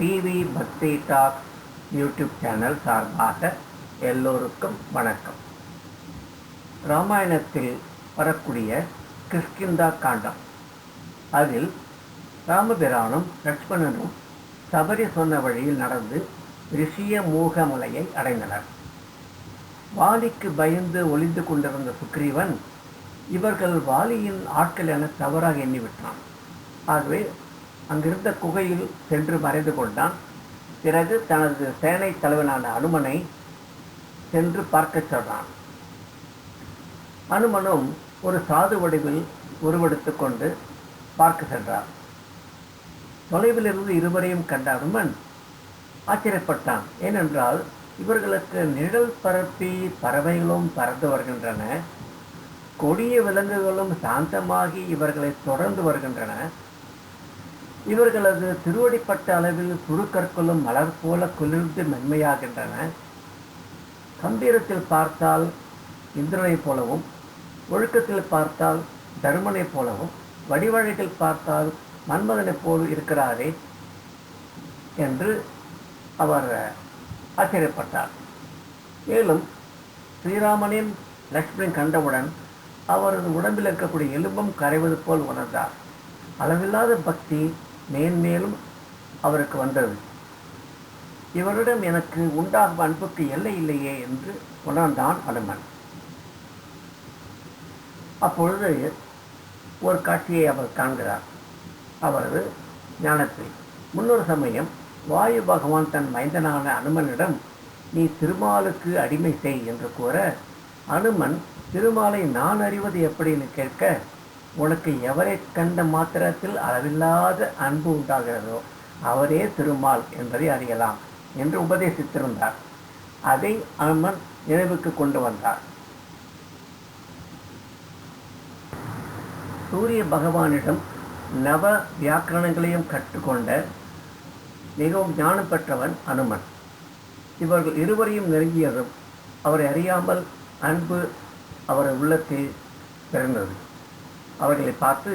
TV பக்தி talk YouTube channel சார்பாக எல்லோருக்கும் வணக்கம். ராமாயணத்தில் வரக்கூடிய கிஷ்கிந்தா காண்டம். அதில் ராமபிரானும் லட்சுமணனும் சபரி சொன்ன வழியில் நடந்து ரிஷிய மூகமலையை அடைந்தனர். வாலிக்கு பயந்து ஒளிந்து கொண்டிருந்த சுக்ரீவன் இவர்கள் வாலியின் ஆட்கள் என தவறாக எண்ணிவிட்டான். ஆகவே அங்கிருந்த குகையில் சென்று மறைந்து கொண்டான். பிறகு தனது சேனை தலைவனான அனுமனை சென்று பார்க்கச் சொன்னான். அனுமனும் ஒரு சாது வடிவில் உருவெடுத்து கொண்டு பார்க்க சென்றார் தொலைவிலிருந்து இருவரையும் கண்ட அனுமன் ஆச்சரியப்பட்டான். ஏனென்றால் இவர்களுக்கு நிழல் பரப்பி பறவைகளும் பறந்து வருகின்றன. கொடிய விலங்குகளும் சாந்தமாகி இவர்களை தொடர்ந்து வருகின்றன. இவர்களது திருவடிப்பட்ட அளவில் சுடுக்கற்களும் மலர் போல குளிர்ந்து மென்மையாகின்றன. கம்பீரத்தில் பார்த்தால் இந்திரனைப் போலவும் ஒழுக்கத்தில் பார்த்தால் தருமனைப் போலவும் வடிவழகில் பார்த்தால் மன்மதனைப் போல் இருக்கிறாரே என்று அவர் ஆச்சரியப்பட்டார். மேலும் ஸ்ரீராமனின் லக்ஷ்மணன் கண்டவுடன் அவரது உடம்பில் இருக்கக்கூடிய எலும்பும் கரைவது போல் உணர்ந்தார். அளவில்லாத பக்தி மேன்மேலும் அவருக்கு வந்தது. இவரிடம் எனக்கு உண்டாகும் அன்புக்கு எல்லை இல்லையே என்று உணர்ந்தான் அனுமன் அப்பொழுது ஒரு காட்சியை அவர் காண்கிறார். அவரது ஞானத்தில் முன்னொரு சமயம் வாயு பகவான் தன் மைந்தனான அனுமனிடம் நீ திருமாலுக்கு அடிமை செய் என்று கூற அனுமன் திருமாலை நான் அறிவது எப்படின்னு கேட்க உனக்கு எவரை கண்ட மாத்திரத்தில் அளவில்லாத அன்பு உண்டாகிறதோ அவரே திருமால் என்பதை அறியலாம் என்று உபதேசித்திருந்தார். அதை அனுமன் நினைவுக்கு கொண்டு வந்தார். சூரிய பகவானிடம் நவ வியாக்கரணங்களையும் கற்றுக்கொண்ட மிகவும் ஞானம் பெற்றவன் அனுமன். இவர்கள் இருவரையும் நெருங்கியதும் அவரை அறியாமல் அன்பு அவரது உள்ளத்தில் பிறந்தது. அவர்களை பார்த்து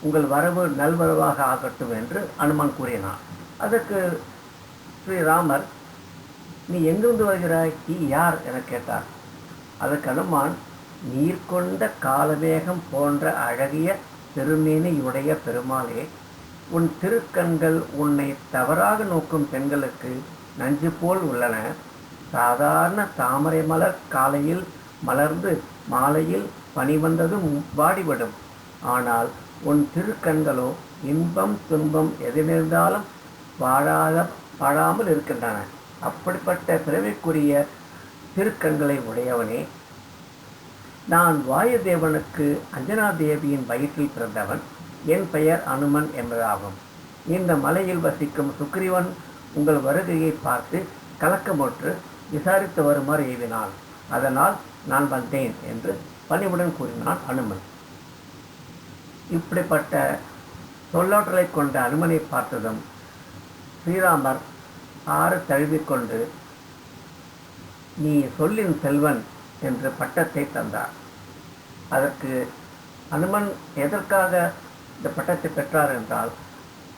உங்கள் வரவு நல்வரவாக ஆகட்டும் என்று அனுமான் கூறினான் அதற்கு ஸ்ரீராமர் நீ எங்கிருந்து வருகிறாய்? நீ யார்? என கேட்டார். அதற்கு அனுமான் நீர் கொண்ட காலவேகம் போன்ற அழகிய திருமேனியுடைய பெருமாளே உன் திருக்கண்கள் உன்னை தவறாக நோக்கும் பெண்களுக்கு நஞ்சு போல் உள்ளன. சாதாரண தாமரை மலர் காலையில் மலர்ந்து மாலையில் பனி வந்ததும் வாடிவிடும். ஆனால் உன் திருக்கண்களோ இன்பம் துன்பம் எதிலிருந்தாலும் வாழாத வாழாமல் இருக்கின்றன. அப்படிப்பட்ட பிறவிக்குரிய திருக்கண்களை உடையவனே. நான் வாயுதேவனுக்கு அஞ்சனா தேவியின் வயிற்றில் பிறந்தவன். என் பெயர் அனுமன் என்பதாகும். இந்த மலையில் வசிக்கும் சுக்ரீவன் உங்கள் வருகையை பார்த்து கலக்கமுற்று விசாரித்து வருமாறு ஏவினான் அதனால் நான் வந்தேன் என்று பணிவுடன் கூறினான் அனுமன். இப்படிப்பட்ட சொல்லாற்றலை கொண்ட அனுமனை பார்த்ததும் ஸ்ரீராமர் ஆறு தழுவிக்கொண்டு நீ சொல்லின் செல்வன் என்று பட்டத்தை தந்தார். அதற்கு அனுமன் எதற்காக இந்த பட்டத்தை பெற்றார் என்றால்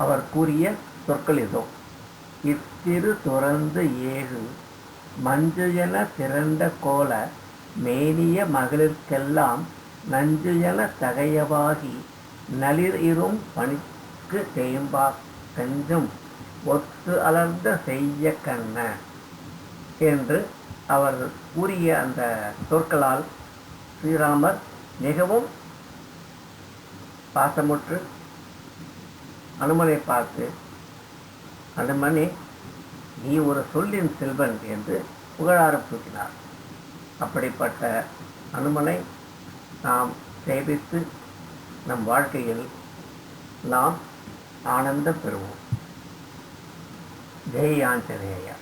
அவர் கூறிய சொற்கள் இதோ. இத்திரு துறந்து ஏழு மஞ்சு என திரண்ட கோல மேனிய மகளிர்க்கெல்லாம் நஞ்சு என தகையவாகி நளிர் இரும் பணிக்கு தேம்பா கஞ்சும் ஒத்து அலர்ந்த செய்ய கண்ண என்று அவர் கூறிய அந்த சொற்களால் ஸ்ரீராமர் மிகவும் பாசமுற்று அனுமனை பார்த்து அனுமனே நீ ஒரு சொல்லின் செல்வன் என்று புகழாரம் தூக்கினார் அப்படிப்பட்ட அனுமனை நாம் சேவித்து நம் வாழ்க்கையில் நாம் ஆனந்தம் பெறுவோம். ஜெய் ஆஞ்சநேயா